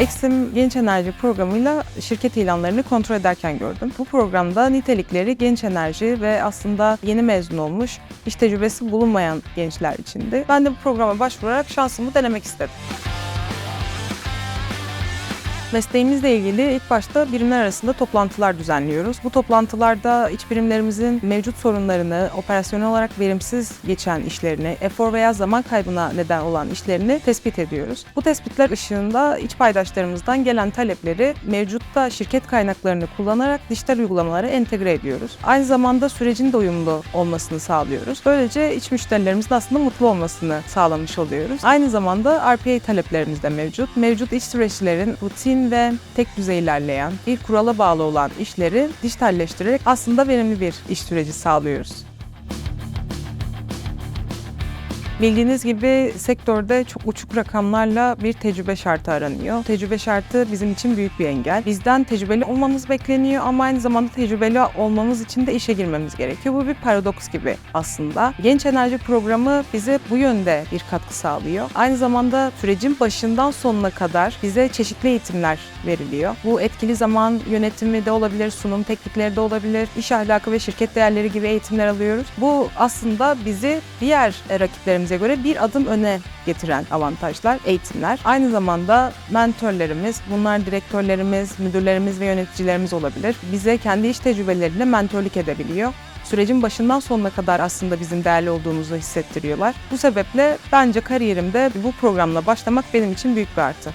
Exim Genç Enerji programıyla şirket ilanlarını kontrol ederken gördüm. Bu programda nitelikleri genç enerji ve aslında yeni mezun olmuş, iş tecrübesi bulunmayan gençler içindi. Ben de bu programa başvurarak şansımı denemek istedim. Mesleğimizle ilgili ilk başta birimler arasında toplantılar düzenliyoruz. Bu toplantılarda iç birimlerimizin mevcut sorunlarını, operasyonel olarak verimsiz geçen işlerini, efor veya zaman kaybına neden olan işlerini tespit ediyoruz. Bu tespitler ışığında iç paydaşlarımızdan gelen talepleri mevcutta şirket kaynaklarını kullanarak dijital uygulamalara entegre ediyoruz. Aynı zamanda sürecin de uyumlu olmasını sağlıyoruz. Böylece iç müşterilerimizin aslında mutlu olmasını sağlamış oluyoruz. Aynı zamanda RPA taleplerimiz de mevcut. Mevcut iş süreçlerin rutin ve tek düzey ilerleyen, bir kurala bağlı olan işleri dijitalleştirerek aslında verimli bir iş süreci sağlıyoruz. Bildiğiniz gibi sektörde çok uçuk rakamlarla bir tecrübe şartı aranıyor. Tecrübe şartı bizim için büyük bir engel. Bizden tecrübeli olmamız bekleniyor ama aynı zamanda tecrübeli olmamız için de işe girmemiz gerekiyor. Bu bir paradoks gibi aslında. Genç Enerji Programı bize bu yönde bir katkı sağlıyor. Aynı zamanda sürecin başından sonuna kadar bize çeşitli eğitimler veriliyor. Bu etkili zaman yönetimi de olabilir, sunum teknikleri de olabilir, iş ahlakı ve şirket değerleri gibi eğitimler alıyoruz. Bu aslında bizi diğer rakiplerimize göre bir adım öne getiren avantajlar, eğitimler. Aynı zamanda mentörlerimiz, bunlar direktörlerimiz, müdürlerimiz ve yöneticilerimiz olabilir. Bize kendi iş tecrübeleriyle mentörlük edebiliyor. Sürecin başından sonuna kadar aslında bizim değerli olduğumuzu hissettiriyorlar. Bu sebeple bence kariyerimde bu programla başlamak benim için büyük bir artı.